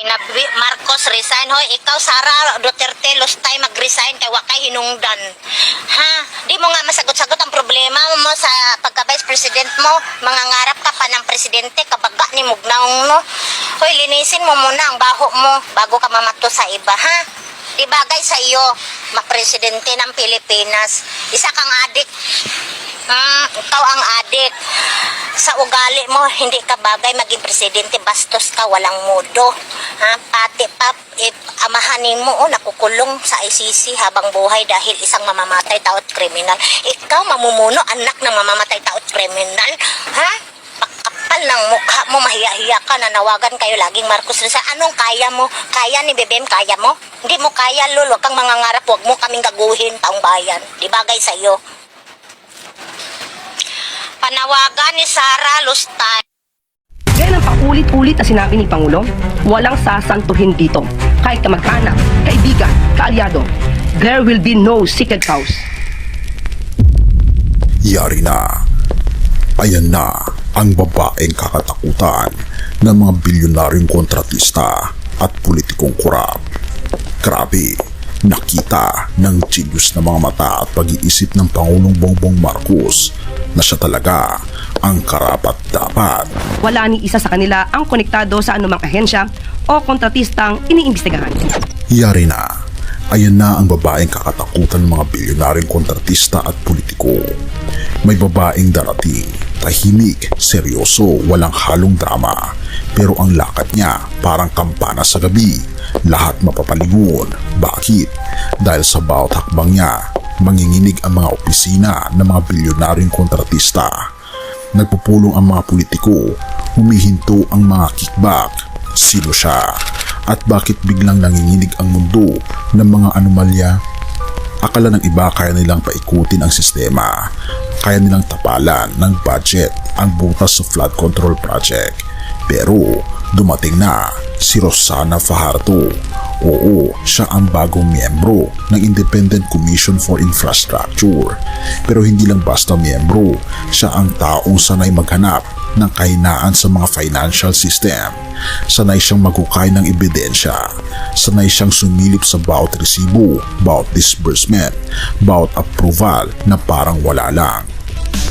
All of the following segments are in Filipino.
Inabi, Marcos resign. Hoy ikaw Sara Duterte lustay mag-resign kay wa kay hinungdan. Ha? Di mo nga masagot-sagot ang problema mo sa pagka vice president mo. Mangangarap ka pa ng presidente kabaga ni mugnaong no? Hoy linisin mo muna ang baho mo bago ka mamato sa iba ha? Di bagay sa iyo mapresidente ng Pilipinas. Isa kang adik Hmm, ikaw ang adik. Sa ugali mo, hindi ka bagay maging presidente. Bastos ka, walang mudo. Ha? Pati pa, eh, amahanin mo, oh, nakukulong sa ICC habang buhay dahil isang mamamatay tao at kriminal. Ikaw, mamumuno, anak ng mamamatay tao at kriminal. Ha? Pakapal ng mukha mo, mahiya-hiya ka, nanawagan kayo laging Marcos Rizal. Anong kaya mo? Kaya ni Bebem, kaya mo? Hindi mo kaya, Lul. Huwag kang mangangarap. Huwag mo kaming gaguhin, taong bayan. Di bagay sa'yo. Panawagan ni Sara Lustay. Gaya ng paulit-ulit na sinabi ni Pangulo, walang sasantuhin dito. Kahit kamag-anak, kaibigan, kaalyado, there will be no secret house. Yari na. Ayan na ang babaeng kakatakutan ng mga bilyonaryong kontratista at politikong kurap. Grabe, nakita ng genius na mga mata at pag-iisip ng Pangulong Bongbong Marcos na siya talaga ang karapat-dapat. Wala ni isa sa kanila ang konektado sa anumang ahensya o kontratistang iniimbestigahan. Yari na. Ayan na ang babaeng kakatakutan ng mga bilyonaryong kontratista at politiko. May babaeng darating, tahimik, seryoso, walang halong drama. Pero ang lakad niya parang kampana sa gabi. Lahat mapapalingon. Bakit? Dahil sa bawat hakbang niya, manginginig ang mga opisina ng mga bilyonaryong kontratista. Nagpupulong ang mga politiko, humihinto ang mga kickback. Sino siya? At bakit biglang nanginginig ang mundo ng mga anomalya? Akala ng iba kaya nilang paikutin ang sistema. Kaya nilang tapalan ng budget ang butas sa flood control project. Pero dumating na si Rosana Fajardo. Oo, siya ang bagong miyembro ng Independent Commission for Infrastructure. Pero hindi lang basta miyembro, siya ang taong sanay maghanap ng kahinaan sa mga financial system. Sanay siyang magukay ng ebidensya. Sanay siyang sumilip sa bawat resibo, bawat disbursement, bawat approval na parang wala lang.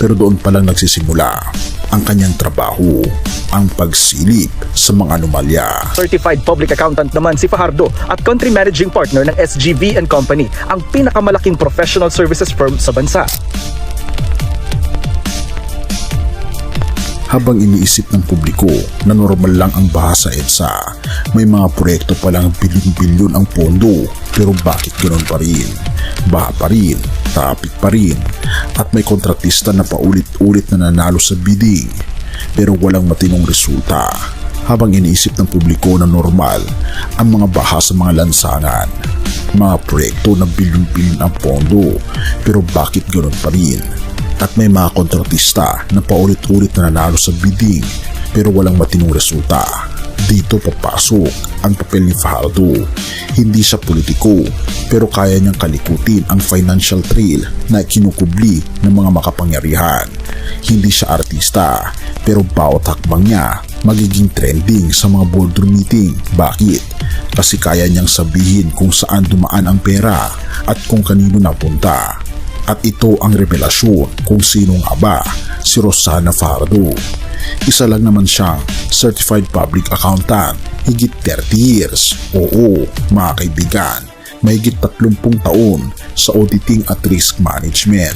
Pero doon pa lang nagsisimula ang kanyang trabaho, ang pagsilip sa mga anomalya. Certified Public Accountant naman si Fajardo at Country Managing Partner ng SGV and Company, ang pinakamalaking professional services firm sa bansa. Habang iniisip ng publiko na normal lang ang baha sa EDSA, may mga proyekto palang bilyon-bilyon ang pondo pero bakit ganoon pa rin? Baha pa rin, traffic pa rin, at may kontratista na paulit-ulit na nanalo sa bidding pero walang matinong resulta. Habang iniisip ng publiko na normal ang mga baha sa mga lansangan, mga proyekto na bilyon-bilyon ang pondo pero bakit ganoon pa rin? At may mga kontratista na paulit-ulit na nanalo sa bidding pero walang matinong resulta. Dito papasok ang papel ni Fajardo. Hindi siya politiko pero kaya niyang kalikutin ang financial trail na kinukubli ng mga makapangyarihan. Hindi siya artista pero bawat hakbang niya magiging trending sa mga boardroom meeting. Bakit? Kasi kaya niyang sabihin kung saan dumaan ang pera at kung kanino napunta. At ito ang revelasyon kung sino nga ba si Rosana Fardo. Isa lang naman siyang Certified Public Accountant, higit 30 years. Oo, mga kaibigan, mahigit 30 taon sa auditing at risk management.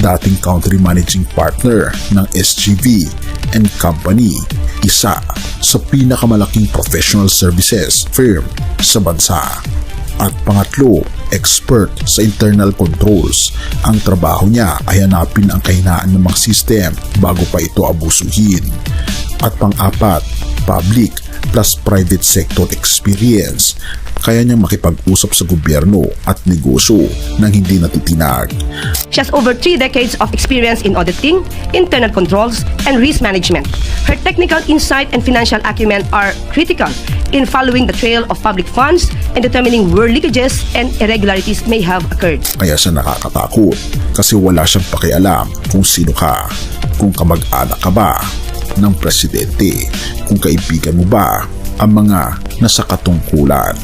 Dating country managing partner ng SGV and Company, isa sa pinakamalaking professional services firm sa bansa. At pangatlo, expert sa internal controls. Ang trabaho niya ay hanapin ang kahinaan ng mga system bago pa ito abusuhin. At pang-apat, public plus private sector experience. Kaya niyang makipag-usap sa gobyerno at negosyo nang hindi natitinag. She has over three decades of experience in auditing, internal controls, and risk management. Her technical insight and financial acumen are critical in following the trail of public funds and determining where leakages and irregularities may have occurred. Kaya siya nakakatakot kasi wala siyang pakialam kung sino ka, kung kamag-anak ka ba ng presidente, kung kaibigan mo ba ang mga nasa katungkulan.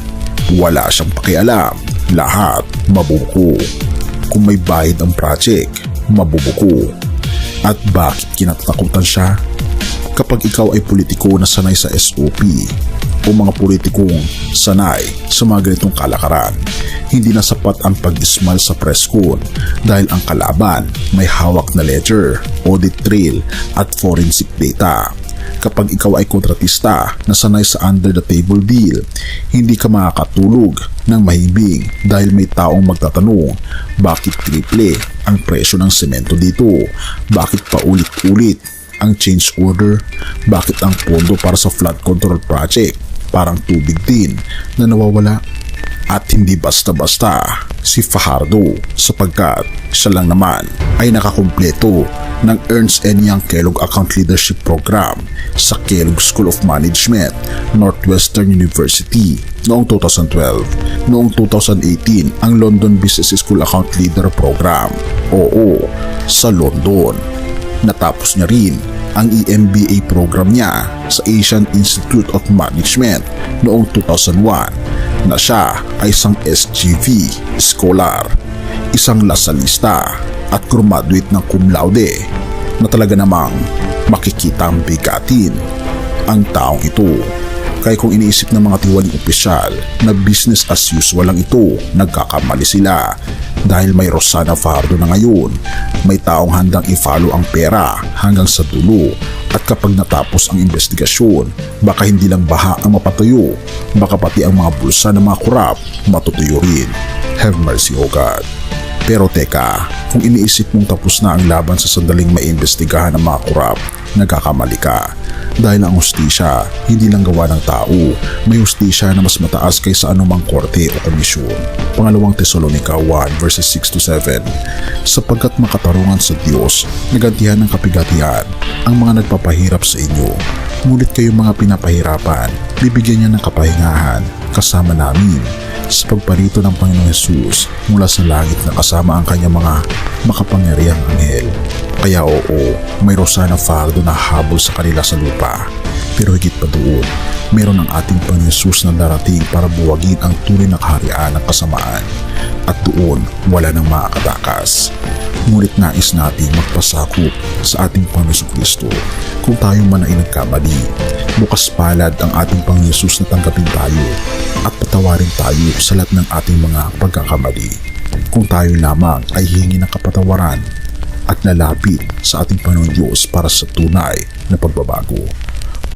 Wala siyang pakialam, lahat mabubuko. Kung may bayad ang project, mabubuko. At bakit kinatatakutan siya? Kapag ikaw ay politiko na sanay sa SOP o mga politikong sanay sa mga ganitong kalakaran, hindi na sapat ang pag-ismal sa press con dahil ang kalaban may hawak na ledger, audit trail at forensic data. Kapag ikaw ay kontratista na sanay sa under the table deal, hindi ka makakatulog ng mahimbing dahil may taong magtatanong bakit triple ang presyo ng semento dito? Bakit paulit-ulit ang change order? Bakit ang pondo para sa flood control project parang tubig din na nawawala? At hindi basta-basta si Fajardo sapagkat siya lang naman ay nakakumpleto ng Ernst Young Kellogg Account Leadership Program sa Kellogg School of Management, Northwestern University noong 2012. Noong 2018, ang London Business School Account Leader Program, oo, sa London. Natapos niya rin ang EMBA program niya sa Asian Institute of Management noong 2001 na siya ay isang SGV scholar, isang lasalista at graduate ng cum laude na talaga namang makikita ang bigatin ang taong ito. Kaya kung iniisip ng mga tiwaling opisyal na business as usual lang ito, nagkakamali sila. Dahil may Rosana Fardo na ngayon, may taong handang i-follow ang pera hanggang sa dulo. At kapag natapos ang investigasyon, baka hindi lang baha ang mapatuyo, baka pati ang mga bulsa ng mga kurap matutuyo rin. Have mercy, O God. Pero teka, kung iniisip mong tapos na ang laban sa sandaling maimbestigahan ng mga kurap, nagkakamali ka. Dahil ang hustisya, hindi lang gawa ng tao, may hustisya na mas mataas kaysa anumang korte o komisyon. Pangalawang Tesalonica 1 verses 6 to 7 Sapagkat makatarungan sa Diyos, nagantihan ng kapigatihan ang mga nagpapahirap sa inyo. Ngunit kayong mga pinapahirapan, bibigyan niya ng kapahingahan kasama namin sa pagparito ng Panginoong Yesus mula sa langit na kasama ang kanyang mga makapangyarihang anghel. Kaya oo, may Rosana Fardo na habol sa kanila sa lupa. Pero higit pa doon, meron ang ating Panginoong Yesus na darating para buwagin ang tunay na kaharian ng kasamaan. At doon, wala nang makakatakas. Ngunit nais nating magpasakop sa ating Panginoon Kristo kung tayo man ay nagkamali. Bukas palad ang ating Panginoon Yesus na tanggapin tayo at patawarin tayo sa lahat ng ating mga pagkakamali. Kung tayo lamang ay hingi ng kapatawaran at lalapit sa ating Panginoon Diyos para sa tunay na pagbabago.